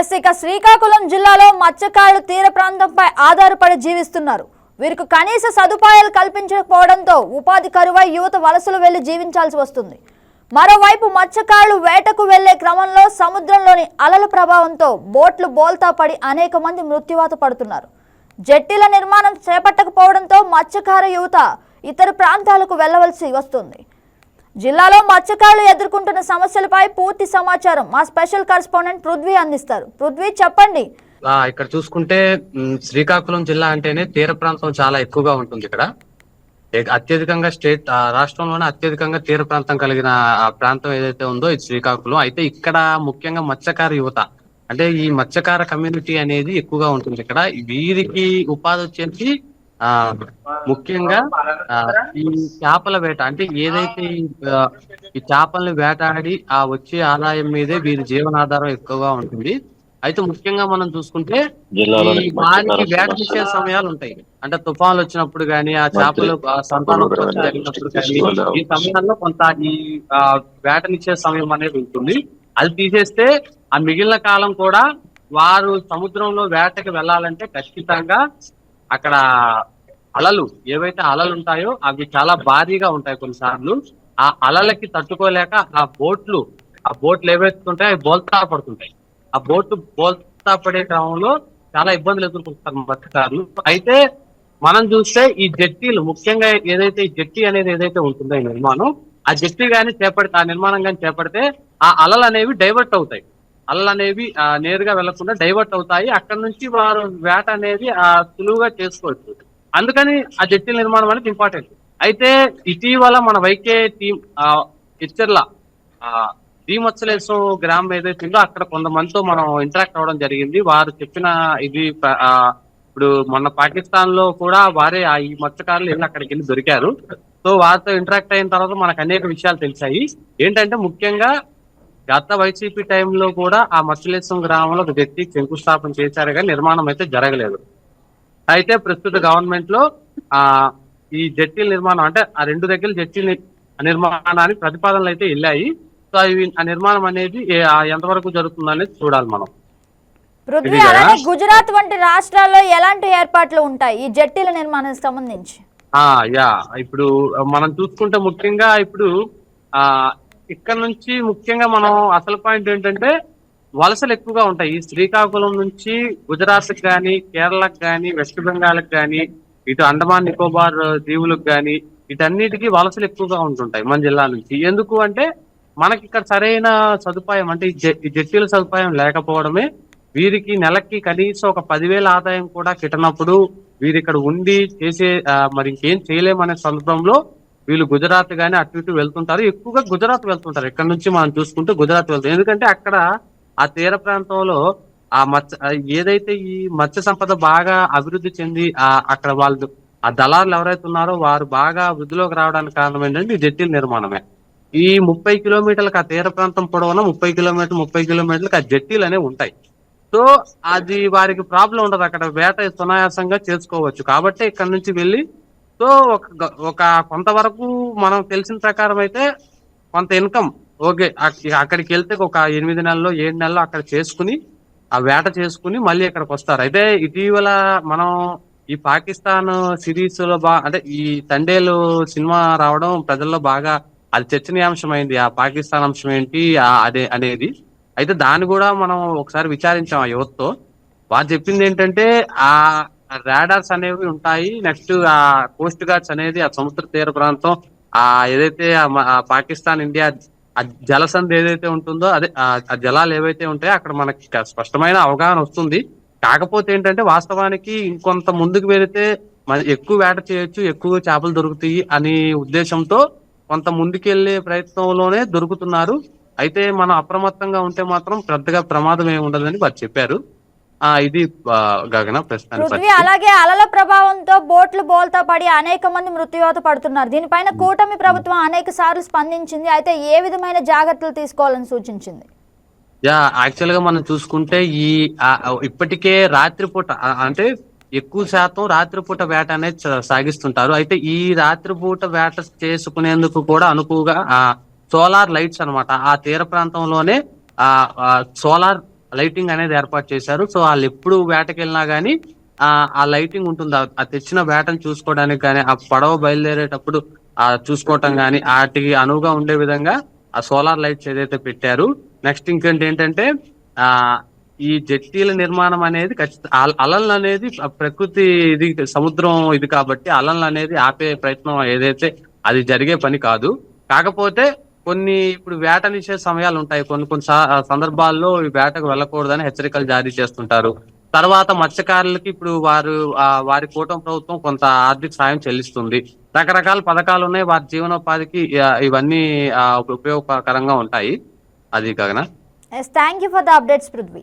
Yes ఇక శ్రీకాకుళం జిల్లాలో మత్స్యకారులు తీర ప్రాంతంపై ఆధారపడి జీవిస్తున్నారు. వీరికి కనీస సదుపాయాలు కల్పించకపోవడంతో ఉపాధి కరువై యువత వలసలు వెళ్ళి జీవించాల్సి వస్తుంది. మరోవైపు మత్స్యకారులు వేటకు వెళ్ళే క్రమంలో సముద్రంలోని అలల ప్రభావంతో బోట్లు బోల్తా పడి అనేక మంది మృత్యువాత పడుతున్నారు. జట్టీల నిర్మాణం చేపట్టకపోవడంతో మత్స్యకార యువత ఇతర ప్రాంతాలకు వెళ్ళవలసి వస్తుంది. జిల్లాలో మత్స్యకారులు ఎదుర్కొంటున్న సమస్యలపై పూర్తి సమాచారం మా స్పెషల్ కరెస్పాండెంట్ పృథ్వీ అందిస్తారు. పృథ్వీ చెప్పండి. ఇక్కడ చూసుకుంటే శ్రీకాకుళం జిల్లా అంటేనే తీర ప్రాంతం చాలా ఎక్కువగా ఉంటుంది ఇక్కడ. అత్యధికంగా స్టేట్ ఆ, రాష్ట్రంలోనే అత్యధికంగా తీర ప్రాంతం కలిగిన ఆ ప్రాంతం ఏదైతే ఉందో ఇది శ్రీకాకుళం. అయితే ఇక్కడ ముఖ్యంగా మత్స్యకార యువత. అంటే ఈ మత్స్యకార కమ్యూనిటీ అనేది ఎక్కువగా ఉంటుంది ఇక్కడ. వీరికి ఉపాధి వచ్చేసి ముఖ్యంగా ఆ, ఈ చేపల వేట అంటే ఏదైతే ఈ, చేపల్ని వేటాడి ఆ వచ్చే ఆదాయం మీదే వీరి జీవనాధారం ఎక్కువగా ఉంటుంది. అయితే ముఖ్యంగా మనం చూసుకుంటే వారికి వేట తీసే సమయాలు ఉంటాయి అంటే తుఫాన్లు వచ్చినప్పుడు గానీ ఆ చేపలు సంతానోత్పత్తి జరిగినప్పుడు కానీ ఈ సమయాల్లో కొంత ఈ వేటనిచ్చే సమయం అనేది ఉంటుంది. అది తీసేస్తే ఆ మిగిలిన కాలం కూడా వారు సముద్రంలో వేటకి వెళ్ళాలంటే ఖచ్చితంగా అక్కడ అలలు ఏవైతే అలలు ఉంటాయో అవి చాలా భారీగా ఉంటాయి కొన్నిసార్లు. ఆ అలలకి తట్టుకోలేక ఆ బోట్లు ఆ బోట్లు ఏవైతే ఉంటాయో అవి బోల్తా పడుతుంటాయి. ఆ బోట్లు బోల్తా పడే క్రమంలో చాలా ఇబ్బందులు ఎదుర్కొంటారు మత్స్యకారులు. అయితే మనం చూస్తే ఈ జట్టీలు ముఖ్యంగా ఏదైతే ఈ జట్టి అనేది ఏదైతే ఉంటుందో ఈ నిర్మాణం ఆ జట్టి కానీ చేపడితే ఆ నిర్మాణం కానీ చేపడితే ఆ అలలు అనేవి డైవర్ట్ అవుతాయి. అల్లు అనేవి నేరుగా వెళ్ళకుండా డైవర్ట్ అవుతాయి. అక్కడ నుంచి వారు వేట అనేది ఆ సులువుగా చేసుకోవచ్చు. అందుకని ఆ జట్టి నిర్మాణం అనేది ఇంపార్టెంట్ అయితే ఇటీవల మన వైకే టీం ఇచ్చర్ల డి గ్రామం ఏదైతే ఉందో అక్కడ కొంతమందితో మనం ఇంటరాక్ట్ అవ్వడం జరిగింది. వారు చెప్పిన ఇది ఆ, ఇప్పుడు మొన్న పాకిస్తాన్లో కూడా వారే ఆ ఈ మత్స్యకారులు వెళ్ళి అక్కడికి వెళ్ళి దొరికారు. సో వారితో ఇంటరాక్ట్ అయిన తర్వాత మనకు అనేక విషయాలు తెలిసాయి. ఏంటంటే ముఖ్యంగా గత వైసీపీ టైంలో కూడా ఆ మత్స్యలేశం గ్రామంలో ఒక వ్యక్తి శంకుస్థాపన చేశారు కానీ నిర్మాణం అయితే జరగలేదు. అయితే ప్రస్తుత గవర్నమెంట్లో ఆ ఈ జట్టీల నిర్మాణం అంటే ఆ రెండు దగ్గర జట్టీ నిర్మాణానికి ప్రతిపాదనలు అయితే వెళ్ళాయి. సో అవి ఆ నిర్మాణం అనేది ఎంతవరకు జరుగుతుంది అనేది చూడాలి మనం. పృథ్వీ గుజరాత్ వంటి రాష్ట్రాల్లో ఎలాంటి ఏర్పాట్లు ఉంటాయి ఈ జట్టీల నిర్మాణానికి సంబంధించి? ఆ యా ఇప్పుడు మనం చూసుకుంటే ముఖ్యంగా ఇప్పుడు ఆ ఇక్కడ నుంచి ముఖ్యంగా మనం అసలు పాయింట్ ఏంటంటే వలసలు ఎక్కువగా ఉంటాయి. ఈ శ్రీకాకుళం నుంచి గుజరాత్ కానీ కేరళకు కానీ వెస్ట్ బెంగాల్కి కానీ ఇటు అండమాన్ నికోబార్ దీవులకు కానీ వీటన్నిటికీ వలసలు ఎక్కువగా ఉంటుంటాయి మన జిల్లా నుంచి. ఎందుకు అంటే మనకి ఇక్కడ సరైన సదుపాయం అంటే ఈ జ- ఈ జట్టీల సదుపాయం లేకపోవడమే వీరికి నెలకి కనీసం ఒక పదివేల ఆదాయం కూడా కిటనప్పుడు వీరు ఇక్కడ ఉండి చేసే మరి ఇంకేం చేయలేమనే సందర్భంలో వీళ్ళు గుజరాత్ గానీ అటు ఇటు వెళ్తుంటారు. ఎక్కువగా గుజరాత్ వెళ్తుంటారు. ఇక్కడ నుంచి మనం చూసుకుంటే గుజరాత్ వెళ్తాం ఎందుకంటే అక్కడ ఆ తీర ప్రాంతంలో ఆ మత్స్య ఏదైతే ఈ మత్స్య సంపద బాగా అభివృద్ధి చెంది ఆ అక్కడ వాళ్ళు ఆ దళారులు ఎవరైతే ఉన్నారో వారు బాగా వృద్ధిలోకి రావడానికి కారణం ఏంటంటే ఈ జట్టీల నిర్మాణమే. ఈ ముప్పై కిలోమీటర్లకు ఆ తీర ప్రాంతం పొడవున ముప్పై కిలోమీటర్ ముప్పై కిలోమీటర్లకు ఆ జట్టీలు అనేవి ఉంటాయి. సో అది వారికి ప్రాబ్లం ఉండదు. అక్కడ వేట సునాయాసంగా చేసుకోవచ్చు. కాబట్టి ఇక్కడ నుంచి వెళ్ళి సో ఒక ఒక కొంతవరకు మనం తెలిసిన ప్రకారం అయితే కొంత ఇన్కమ్ ఓకే అక్కడికి వెళ్తే ఒక ఎనిమిది నెలల్లో ఏడు నెలల్లో అక్కడ చేసుకుని ఆ వేట చేసుకుని మళ్ళీ ఇక్కడికి వస్తారు. అయితే ఇటీవల మనం ఈ పాకిస్తాన్ సిరీస్లో బా అంటే ఈ తండేలు సినిమా రావడం ప్రజల్లో బాగా అది చర్చనీయాంశమైంది. ఆ పాకిస్తాన్ అంశం ఏంటి అదే అనేది. అయితే దాన్ని కూడా మనం ఒకసారి విచారించాం ఆ యువతతో. వారు చెప్పింది ఏంటంటే ఆ రాడార్స్ అనేవి ఉంటాయి. నెక్స్ట్ ఆ కోస్ట్ గార్డ్స్ అనేది ఆ సముద్ర తీర ప్రాంతం ఆ ఏదైతే పాకిస్తాన్ ఇండియా ఆ జలసంధి ఏదైతే ఉంటుందో అదే ఆ జలాలు ఏవైతే ఉంటాయో అక్కడ మనకి స్పష్టమైన అవగాహన వస్తుంది. కాకపోతే ఏంటంటే వాస్తవానికి ఇంకొంత ముందుకు వెళితే మన ఎక్కువ వేట చేయొచ్చు ఎక్కువ చేపలు దొరుకుతాయి అనే ఉద్దేశంతో కొంత ముందుకెళ్ళే ప్రయత్నంలోనే దొరుకుతున్నారు. అయితే మనం అప్రమత్తంగా ఉంటే మాత్రం పెద్దగా ప్రమాదం ఏమి ఉండదని వారు చెప్పారు. ఆ ఇది గగన పృథ్వీ. అలాగే అలల ప్రభావంతో బోట్లు బోల్తా పడి అనేక మంది మృత్యువాత పడుతున్నారు. దీనిపైన కూటమి ప్రభుత్వం అనేక సార్లు స్పందించింది. అయితే ఏ విధమైన జాగ్రత్తలు తీసుకోవాలని సూచించింది? యా యాక్చువల్గా మనం చూసుకుంటే ఈ ఇప్పటికే రాత్రిపూట అంటే ఎక్కువ శాతం రాత్రిపూట వేట అనేది సాగిస్తుంటారు. అయితే ఈ రాత్రిపూట వేట చేసుకునేందుకు కూడా అనుకువగా ఆ సోలార్ లైట్స్ అన్నమాట. ఆ తీర ప్రాంతంలోనే ఆ సోలార్ లైటింగ్ అనేది ఏర్పాటు చేశారు. సో వాళ్ళు ఎప్పుడు వేటకెళ్ళినా కానీ గానీ ఆ ఆ లైటింగ్ ఉంటుంది. ఆ- ఆ తెచ్చిన వేటను చూసుకోవడానికి కానీ ఆ పడవ బయలుదేరేటప్పుడు ఆ చూసుకోవటం కానీ వాటికి అనువుగా ఉండే విధంగా ఆ సోలార్ లైట్స్ ఏదైతే పెట్టారు నెక్స్ట్ ఇంకేంటి ఏంటంటే ఆ ఈ జట్టీల నిర్మాణం అనేది ఖచ్చితంగా అలలు అనేది ప్రకృతి ఇది సముద్రం ఇది కాబట్టి అలలు అనేది ఆపే ప్రయత్నం ఏదైతే అది జరిగే పని కాదు. కాకపోతే కొన్ని ఇప్పుడు వేట నిషేధ సమయాలు ఉంటాయి. కొన్ని కొన్ని సా- సందర్భాల్లో ఈ వేటకు వెళ్ళకూడదని హెచ్చరికలు జారీ చేస్తుంటారు. తర్వాత మత్స్యకారులకి ఇప్పుడు వారు వారి కూటమి ప్రభుత్వం కొంత ఆర్థిక సాయం చెల్లిస్తుంది. రకరకాల పథకాలు ఉన్నాయి. వారి జీవనోపాధికి ఇవన్నీ ఉపయోగకరంగా ఉంటాయి. అది కాగనా thank you for the updates Prithvi